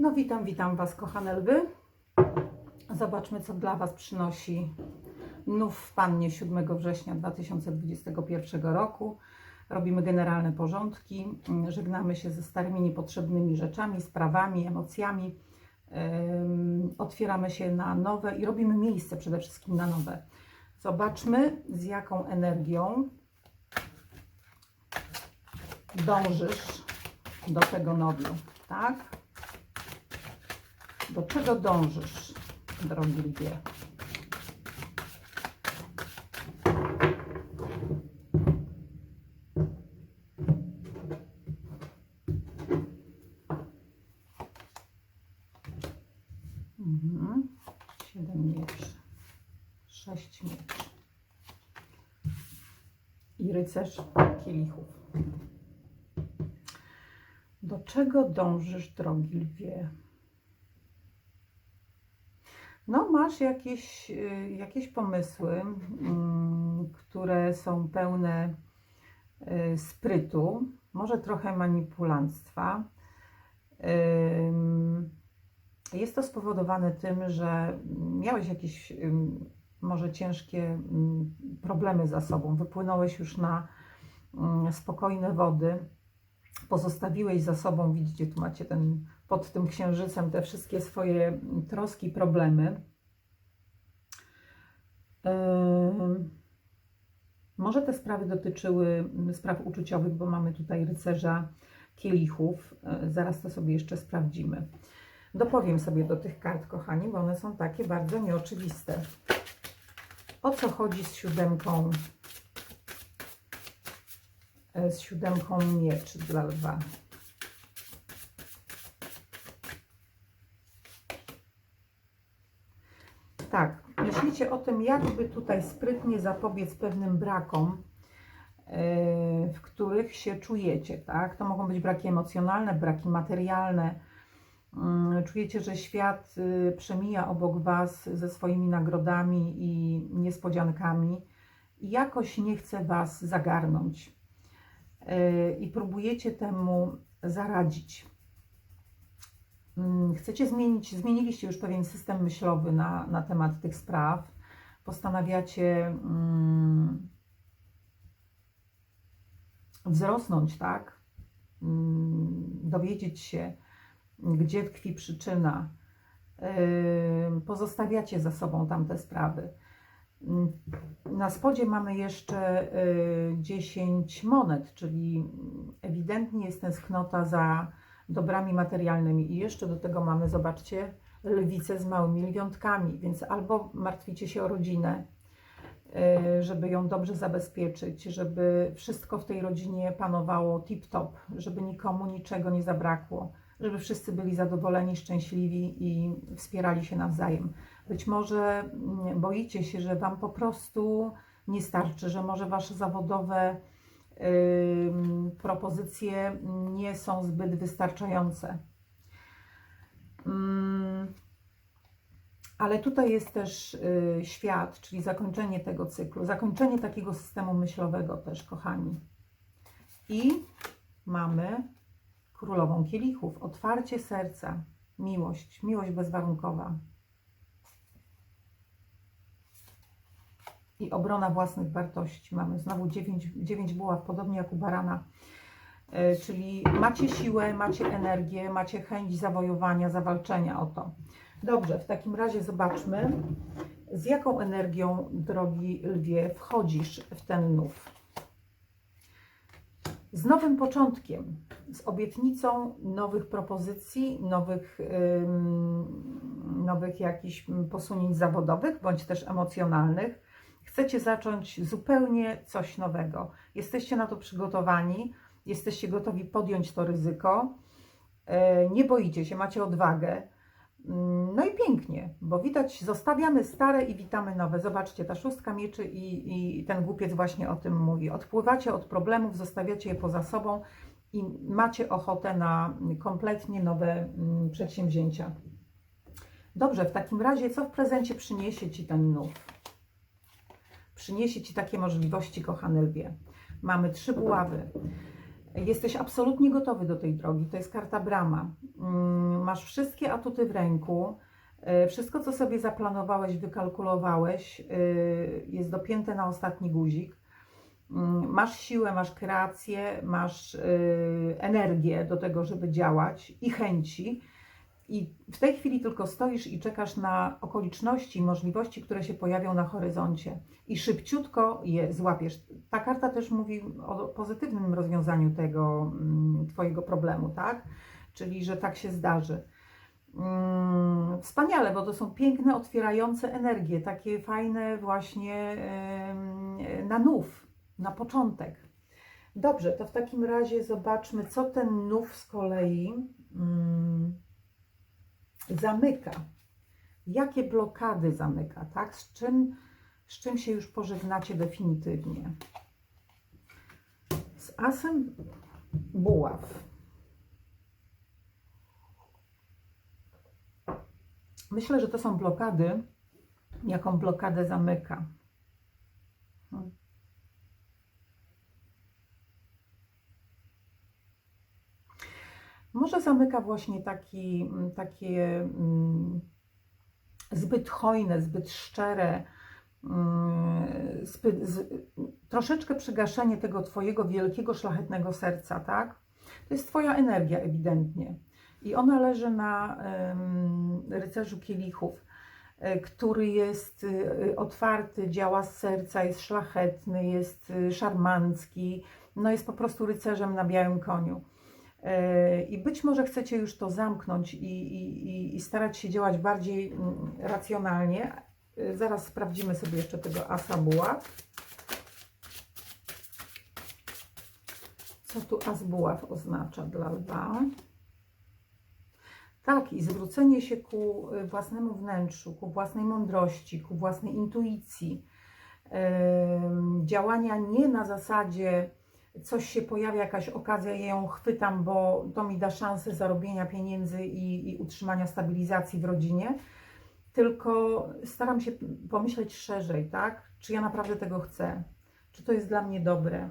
No witam, witam Was kochane lwy. Zobaczmy co dla Was przynosi nów w Pannie 7 września 2021 roku. Robimy generalne porządki, mm, żegnamy się ze starymi niepotrzebnymi rzeczami, sprawami, emocjami. Otwieramy się na nowe i robimy miejsce przede wszystkim na nowe. Zobaczmy z jaką energią dążysz do tego nowiu, tak? Do czego dążysz, drogi lwie? Mhm. Siedem mieczy, sześć mieczy i rycerz kielichów. Do czego dążysz, drogi lwie? No, masz jakieś, y, jakieś pomysły, mm, które są pełne y, sprytu, może trochę manipulanstwa. Jest to spowodowane tym, że miałeś jakieś może ciężkie ym, problemy za sobą, wypłynąłeś już na ym, spokojne wody, pozostawiłeś za sobą, widzicie, tu macie ten, pod tym księżycem te wszystkie swoje troski, problemy. Może te sprawy dotyczyły spraw uczuciowych, bo mamy tutaj rycerza kielichów. Yy, Zaraz to sobie jeszcze sprawdzimy. Dopowiem sobie do tych kart, kochani, bo one są takie bardzo nieoczywiste. O co chodzi z siódemką, e, z siódemką mieczy dla lwa? Tak, o tym, jakby tutaj sprytnie zapobiec pewnym brakom, e, w których się czujecie, tak? To mogą być braki emocjonalne, braki materialne, Mm, Czujecie, że świat y, przemija obok Was ze swoimi nagrodami i niespodziankami i jakoś nie chce Was zagarnąć. Y, I próbujecie temu zaradzić. Mm, Chcecie zmienić, zmieniliście już pewien system myślowy na, na temat tych spraw. Postanawiacie mm, wzrosnąć, tak? Mm, Dowiedzieć się, gdzie tkwi przyczyna. Pozostawiacie za sobą tamte sprawy. Na spodzie mamy jeszcze yy, 10 monet, czyli ewidentnie jest tęsknota za dobrami materialnymi. I jeszcze do tego mamy, zobaczcie, lwicę z małymi lwiątkami, więc albo martwicie się o rodzinę, yy, żeby ją dobrze zabezpieczyć, żeby wszystko w tej rodzinie panowało tip-top, żeby nikomu niczego nie zabrakło żeby wszyscy byli zadowoleni, szczęśliwi i wspierali się nawzajem. Być może mm, boicie się, że Wam po prostu nie starczy, że może Wasze zawodowe propozycje nie są zbyt wystarczające. Ale tutaj jest też y, świat, czyli zakończenie tego cyklu, zakończenie takiego systemu myślowego też, kochani. I mamy królową kielichów, otwarcie serca, miłość, miłość bezwarunkowa i obrona własnych wartości. Mamy znowu dziewięć, dziewięć buław, podobnie jak u barana, E, czyli macie siłę, macie energię, macie chęć zawojowania, zawalczenia o to. Dobrze, w takim razie zobaczmy, z jaką energią, drogi lwie, wchodzisz w ten nów z nowym początkiem, z obietnicą nowych propozycji, nowych, nowych jakichś posunięć zawodowych bądź też emocjonalnych. Chcecie zacząć zupełnie coś nowego. Jesteście na to przygotowani, jesteście gotowi podjąć to ryzyko. Yy, nie boicie się, macie odwagę. No i pięknie, bo widać, zostawiamy stare i witamy nowe. Zobaczcie, ta szóstka mieczy i, i ten głupiec właśnie o tym mówi. Odpływacie od problemów, zostawiacie je poza sobą i macie ochotę na kompletnie nowe mm, przedsięwzięcia. Dobrze, w takim razie co w prezencie przyniesie Ci ten nów? Przyniesie Ci takie możliwości, kochane lwie. Mamy trzy buławy. Jesteś absolutnie gotowy do tej drogi. To jest karta brama. Mm, masz wszystkie atuty w ręku, y, wszystko, co sobie zaplanowałeś, wykalkulowałeś, y, jest dopięte na ostatni guzik. Mm, Masz siłę, masz kreację, masz y, energię do tego, żeby działać i chęci. I w tej chwili tylko stoisz i czekasz na okoliczności, możliwości, które się pojawią na horyzoncie. I szybciutko je złapiesz. Ta karta też mówi o pozytywnym rozwiązaniu tego mm, Twojego problemu, tak? Czyli, że tak się zdarzy. Mm, Wspaniale, bo to są piękne, otwierające energie, takie fajne właśnie na nów, na początek. Dobrze, to w takim razie zobaczmy, co ten nów z kolei mm, zamyka. Jakie blokady zamyka, tak? Z czym, z czym się już pożegnacie definitywnie? Z asem buław. Myślę, że to są blokady. Jaką blokadę zamyka? Hmm. Może zamyka właśnie taki, takie mm, zbyt hojne, zbyt szczere, mm, zbyt, z, troszeczkę przygaszenie tego Twojego wielkiego, szlachetnego serca, tak? To jest Twoja energia ewidentnie. I ona leży na rycerzu kielichów, y, który jest y, otwarty, działa z serca, jest szlachetny, jest y, szarmancki, no jest po prostu rycerzem na białym koniu. I być może chcecie już to zamknąć i, i, i starać się działać bardziej mm, racjonalnie. Zaraz sprawdzimy sobie jeszcze tego asa buław. Co tu as oznacza dla lwa? Tak, i zwrócenie się ku własnemu wnętrzu, ku własnej mądrości, ku własnej intuicji. Yy, działania nie na zasadzie coś się pojawia, jakaś okazja, ja ją chwytam, bo to mi da szansę zarobienia pieniędzy i, i utrzymania stabilizacji w rodzinie, tylko staram się pomyśleć szerzej, tak? Czy ja naprawdę tego chcę? Czy to jest dla mnie dobre?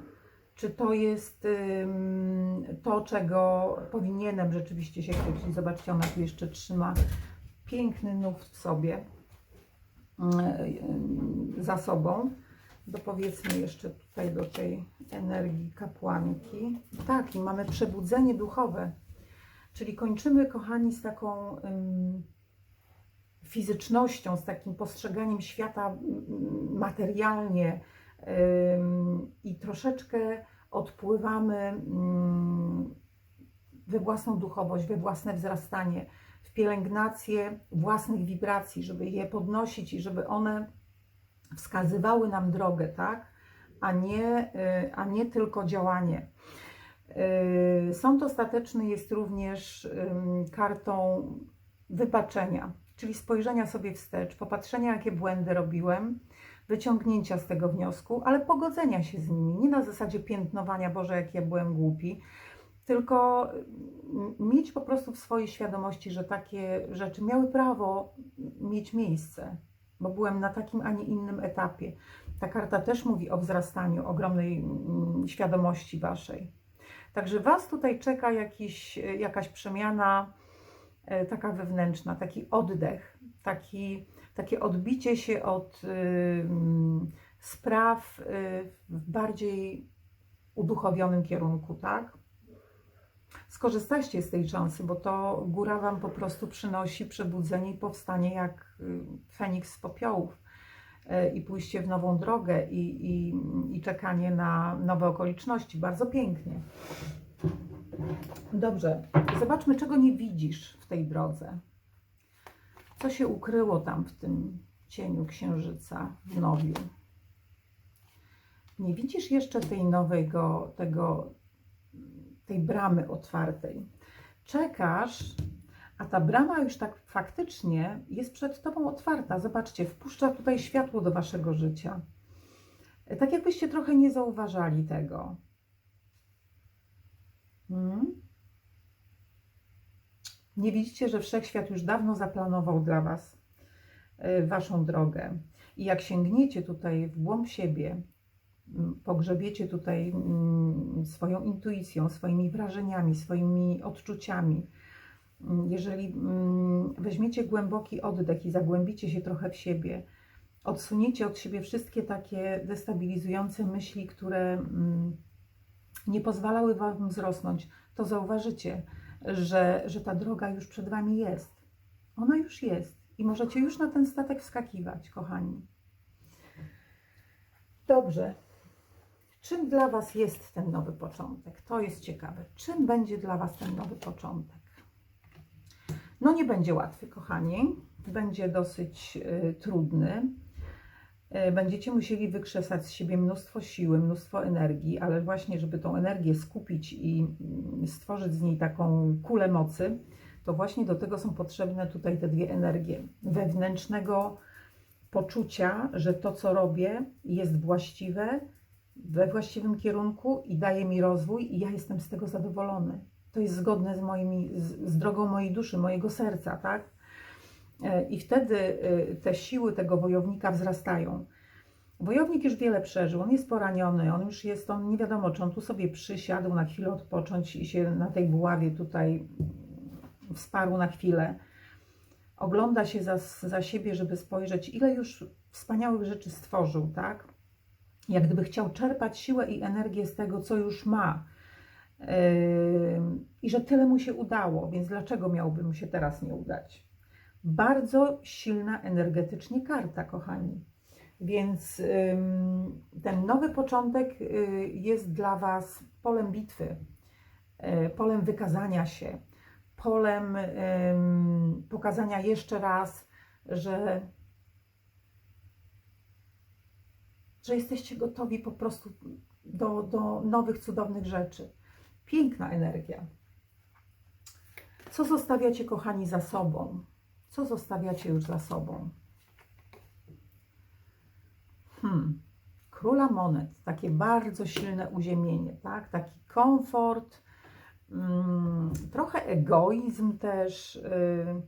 Czy to jest ym, to, czego powinienem rzeczywiście się chcieć? Zobaczcie, ona tu jeszcze trzyma piękny nów w sobie, yy, za sobą dopowiedzmy jeszcze tutaj do tej energii kapłanki. Tak, i mamy przebudzenie duchowe, czyli kończymy, kochani, z taką ym, fizycznością, z takim postrzeganiem świata materialnie ym, i troszeczkę odpływamy ym, we własną duchowość, we własne wzrastanie, w pielęgnację własnych wibracji, żeby je podnosić i żeby one wskazywały nam drogę, tak? A nie, y, a nie tylko działanie. Y, sąd ostateczny jest również kartą wybaczenia, czyli spojrzenia sobie wstecz, popatrzenia, jakie błędy robiłem, wyciągnięcia z tego wniosku, ale pogodzenia się z nimi. Nie na zasadzie piętnowania, Boże, jak ja byłem głupi, tylko mieć po prostu w swojej świadomości, że takie rzeczy miały prawo mieć miejsce, bo byłem na takim, a nie innym etapie. Ta karta też mówi o wzrastaniu, ogromnej mm, świadomości Waszej. Także Was tutaj czeka jakiś, jakaś przemiana e, taka wewnętrzna, taki oddech, taki, takie odbicie się od y, mm, spraw y, w bardziej uduchowionym kierunku, tak? Skorzystajcie z tej szansy, bo to góra Wam po prostu przynosi przebudzenie i powstanie jak y, Feniks z popiołów y, i pójście w nową drogę i, i, i czekanie na nowe okoliczności. Bardzo pięknie. Dobrze, zobaczmy, czego nie widzisz w tej drodze. Co się ukryło tam w tym cieniu księżyca w nowiu? Nie widzisz jeszcze tej nowego, tego tej bramy otwartej. Czekasz, a ta brama już tak faktycznie jest przed Tobą otwarta. Zobaczcie, wpuszcza tutaj światło do Waszego życia. Tak jakbyście trochę nie zauważali tego. Hmm? Nie widzicie, że Wszechświat już dawno zaplanował dla Was y, Waszą drogę. I jak sięgniecie tutaj w głąb siebie, pogrzebiecie tutaj mm, swoją intuicją, swoimi wrażeniami, swoimi odczuciami, Mm, Jeżeli mm, weźmiecie głęboki oddech i zagłębicie się trochę w siebie, odsuniecie od siebie wszystkie takie destabilizujące myśli, które nie pozwalały Wam wzrosnąć, to zauważycie, że, że ta droga już przed Wami jest. Ona już jest i możecie już na ten statek wskakiwać, kochani. Dobrze. Czym dla Was jest ten nowy początek? To jest ciekawe. Czym będzie dla Was ten nowy początek? No nie będzie łatwy, kochani. Będzie dosyć y, trudny. Y, będziecie musieli wykrzesać z siebie mnóstwo siły, mnóstwo energii, ale właśnie, żeby tą energię skupić i mm, stworzyć z niej taką kulę mocy, to właśnie do tego są potrzebne tutaj te dwie energie. Wewnętrznego poczucia, że to, co robię, jest właściwe, we właściwym kierunku i daje mi rozwój, i ja jestem z tego zadowolony. To jest zgodne z, moimi, z, z drogą mojej duszy, mojego serca, tak? E, I wtedy e, te siły tego wojownika wzrastają. Wojownik już wiele przeżył, on jest poraniony, on już jest, on nie wiadomo, czy on tu sobie przysiadł na chwilę odpocząć i się na tej buławie tutaj wsparł na chwilę. Ogląda się za, za siebie, żeby spojrzeć, ile już wspaniałych rzeczy stworzył, tak? Jak gdyby chciał czerpać siłę i energię z tego, co już ma. Yy, I że tyle mu się udało, więc dlaczego miałoby mu się teraz nie udać? Bardzo silna energetycznie karta, kochani. Więc ten nowy początek yy, jest dla Was polem bitwy, yy, polem wykazania się, polem pokazania jeszcze raz, że, że jesteście gotowi po prostu do, do nowych, cudownych rzeczy. Piękna energia. Co zostawiacie, kochani, za sobą? Co zostawiacie już za sobą? Hmm. Króla monet, takie bardzo silne uziemienie, tak? Taki komfort, mm, trochę egoizm też. Yy,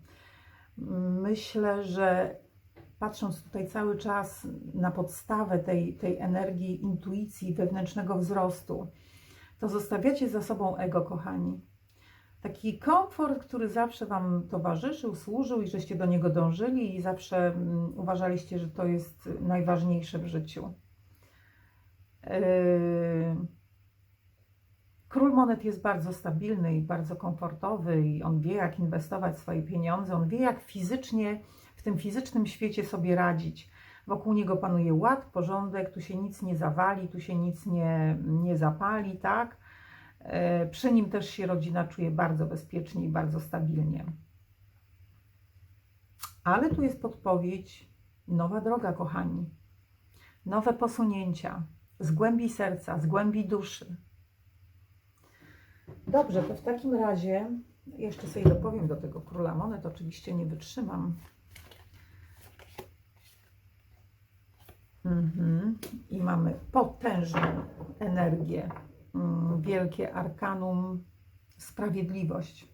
myślę, że patrząc tutaj cały czas na podstawę tej, tej energii intuicji, wewnętrznego wzrostu, to zostawiacie za sobą ego, kochani. Taki komfort, który zawsze Wam towarzyszył, służył i żeście do niego dążyli i zawsze mm, uważaliście, że to jest najważniejsze w życiu. Yy... Król monet jest bardzo stabilny i bardzo komfortowy i on wie, jak inwestować swoje pieniądze, on wie, jak fizycznie, w tym fizycznym świecie sobie radzić. Wokół niego panuje ład, porządek, tu się nic nie zawali, tu się nic nie, nie zapali, tak? E, przy nim też się rodzina czuje bardzo bezpiecznie i bardzo stabilnie. Ale tu jest podpowiedź, nowa droga, kochani. Nowe posunięcia z głębi serca, z głębi duszy. Dobrze, to w takim razie jeszcze sobie dopowiem do tego króla monet. Oczywiście nie wytrzymam. Mhm. I mamy potężną energię Mm, wielkie arkanum sprawiedliwość.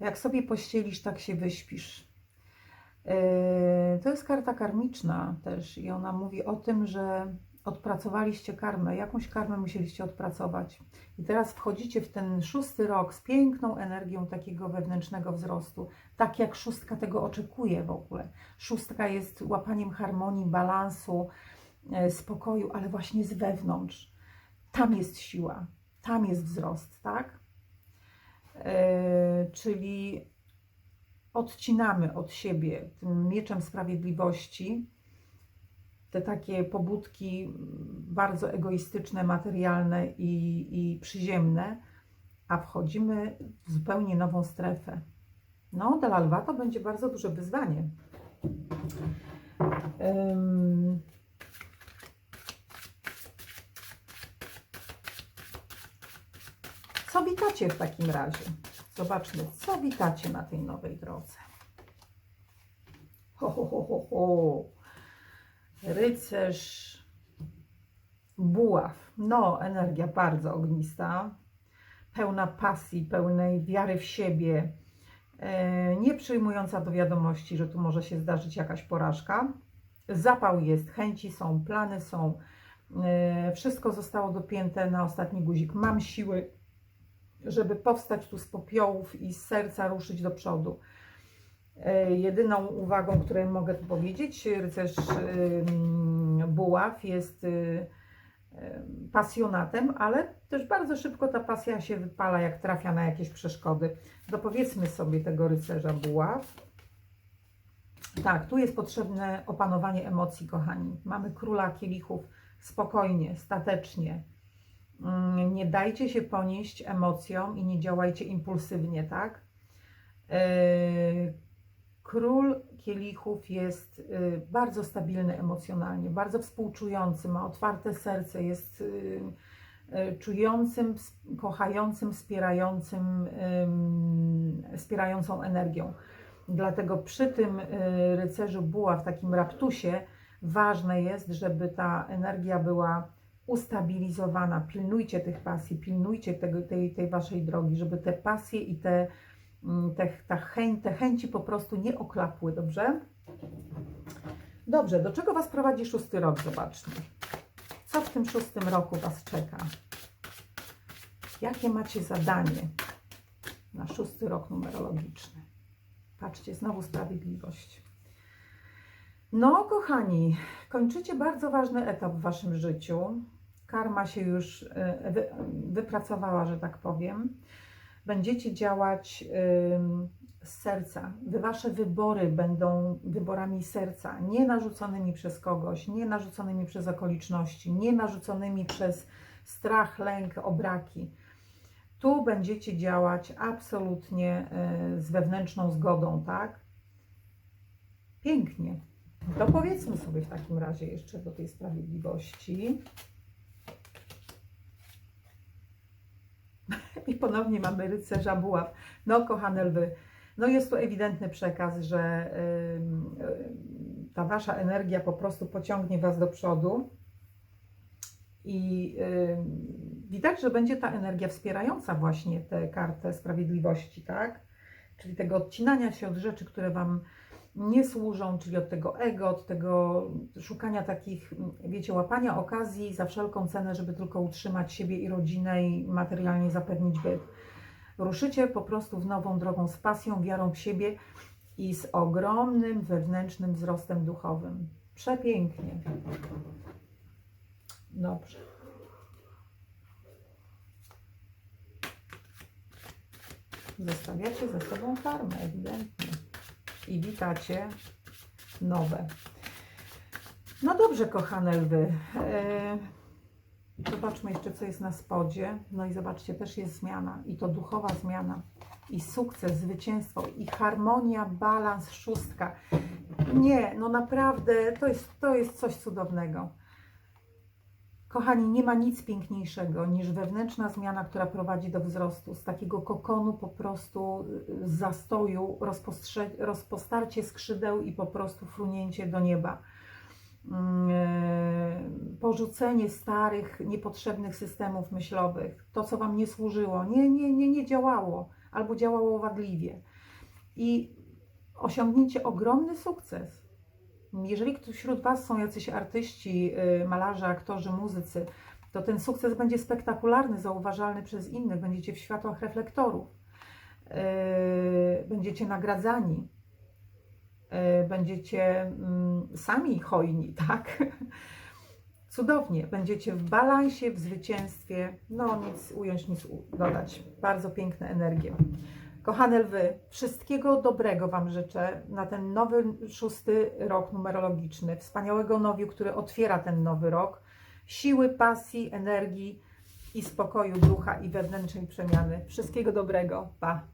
Jak sobie pościelisz, tak się wyśpisz. Yy, to jest karta karmiczna też i ona mówi o tym, że odpracowaliście karmę, jakąś karmę musieliście odpracować. I teraz wchodzicie w ten szósty rok z piękną energią takiego wewnętrznego wzrostu, tak jak szóstka tego oczekuje w ogóle. Szóstka jest łapaniem harmonii, balansu, yy, spokoju, ale właśnie z wewnątrz tam jest siła, tam jest wzrost, tak? Yy, czyli odcinamy od siebie tym mieczem sprawiedliwości te takie pobudki bardzo egoistyczne, materialne i, i przyziemne, a wchodzimy w zupełnie nową strefę. No, dla lwa to będzie bardzo duże wyzwanie. Um, Co witacie w takim razie? Zobaczmy, co witacie na tej nowej drodze. Ho, ho, ho, ho, ho. Rycerz buław. No, energia bardzo ognista, pełna pasji, pełnej wiary w siebie, e, nie przyjmująca do wiadomości, że tu może się zdarzyć jakaś porażka. Zapał jest, chęci są, plany są, e, wszystko zostało dopięte na ostatni guzik. Mam siły, żeby powstać tu z popiołów i z serca ruszyć do przodu. E, Jedyną uwagą, którą mogę tu powiedzieć, rycerz buław jest y, pasjonatem, ale też bardzo szybko ta pasja się wypala, jak trafia na jakieś przeszkody. Dopowiedzmy sobie tego rycerza buław. Tak, tu jest potrzebne opanowanie emocji, kochani. Mamy króla kielichów spokojnie, statecznie. Mm, Nie dajcie się ponieść emocjom i nie działajcie impulsywnie, tak? Król kielichów jest y, bardzo stabilny emocjonalnie, bardzo współczujący, ma otwarte serce, jest y, y, czującym, kochającym, wspierającym, ym, wspierającą energią. Dlatego przy tym rycerzu buła w takim raptusie ważne jest, żeby ta energia była ustabilizowana. Pilnujcie tych pasji, pilnujcie tego, tej, tej waszej drogi, żeby te pasje i te te, ta chęć, te chęci po prostu nie oklapły, dobrze? Dobrze, do czego Was prowadzi szósty rok? Zobaczmy. Co w tym szóstym roku Was czeka? Jakie macie zadanie na szósty rok numerologiczny? Patrzcie, znowu sprawiedliwość. No, kochani, kończycie bardzo ważny etap w Waszym życiu. Karma się już wy, wypracowała, że tak powiem będziecie działać z serca. Wasze wybory będą wyborami serca, nie narzuconymi przez kogoś, nie narzuconymi przez okoliczności, nie narzuconymi przez strach, lęk, obraki. Tu będziecie działać absolutnie y, z wewnętrzną zgodą, tak? Pięknie. To powiedzmy sobie w takim razie jeszcze do tej sprawiedliwości. I ponownie mamy rycerza buław. No, kochane lwy, no jest tu ewidentny przekaz, że ym, ta wasza energia po prostu pociągnie was do przodu. I widać, że będzie ta energia wspierająca właśnie tę kartę sprawiedliwości, tak? Czyli tego odcinania się od rzeczy, które wam nie służą, czyli od tego ego, od tego szukania takich, wiecie, łapania okazji za wszelką cenę, żeby tylko utrzymać siebie i rodzinę i materialnie zapewnić byt. Ruszycie po prostu w nową drogą z pasją, wiarą w siebie i z ogromnym wewnętrznym wzrostem duchowym. Przepięknie. Dobrze. Zostawiacie ze sobą karmę, ewidentnie i witacie nowe. No dobrze, kochane lwy. E, zobaczmy jeszcze, co jest na spodzie. No i zobaczcie, też jest zmiana. I to duchowa zmiana. I sukces, zwycięstwo, i harmonia, balans, szóstka. Nie, no naprawdę, to jest, to jest coś cudownego. Kochani, nie ma nic piękniejszego niż wewnętrzna zmiana, która prowadzi do wzrostu. Z takiego kokonu po prostu y, z zastoju, rozpostarcie skrzydeł i po prostu frunięcie do nieba. Mm, e, Porzucenie starych, niepotrzebnych systemów myślowych. To, co Wam nie służyło, nie, nie, nie, nie działało albo działało wadliwie. I osiągnięcie ogromny sukces. Jeżeli wśród Was są jacyś artyści, y, malarze, aktorzy, muzycy, to ten sukces będzie spektakularny, zauważalny przez innych. Będziecie w światłach reflektorów. Yy, Będziecie nagradzani. Yy, Będziecie mm, sami hojni, tak? Cudownie. Będziecie w balansie, w zwycięstwie. No, nic ująć, nic dodać. Bardzo piękne energie. Kochane lwy, wszystkiego dobrego Wam życzę na ten nowy szósty rok numerologiczny. Wspaniałego nowiu, który otwiera ten nowy rok. Siły, pasji, energii i spokoju ducha i wewnętrznej przemiany. Wszystkiego dobrego. Pa!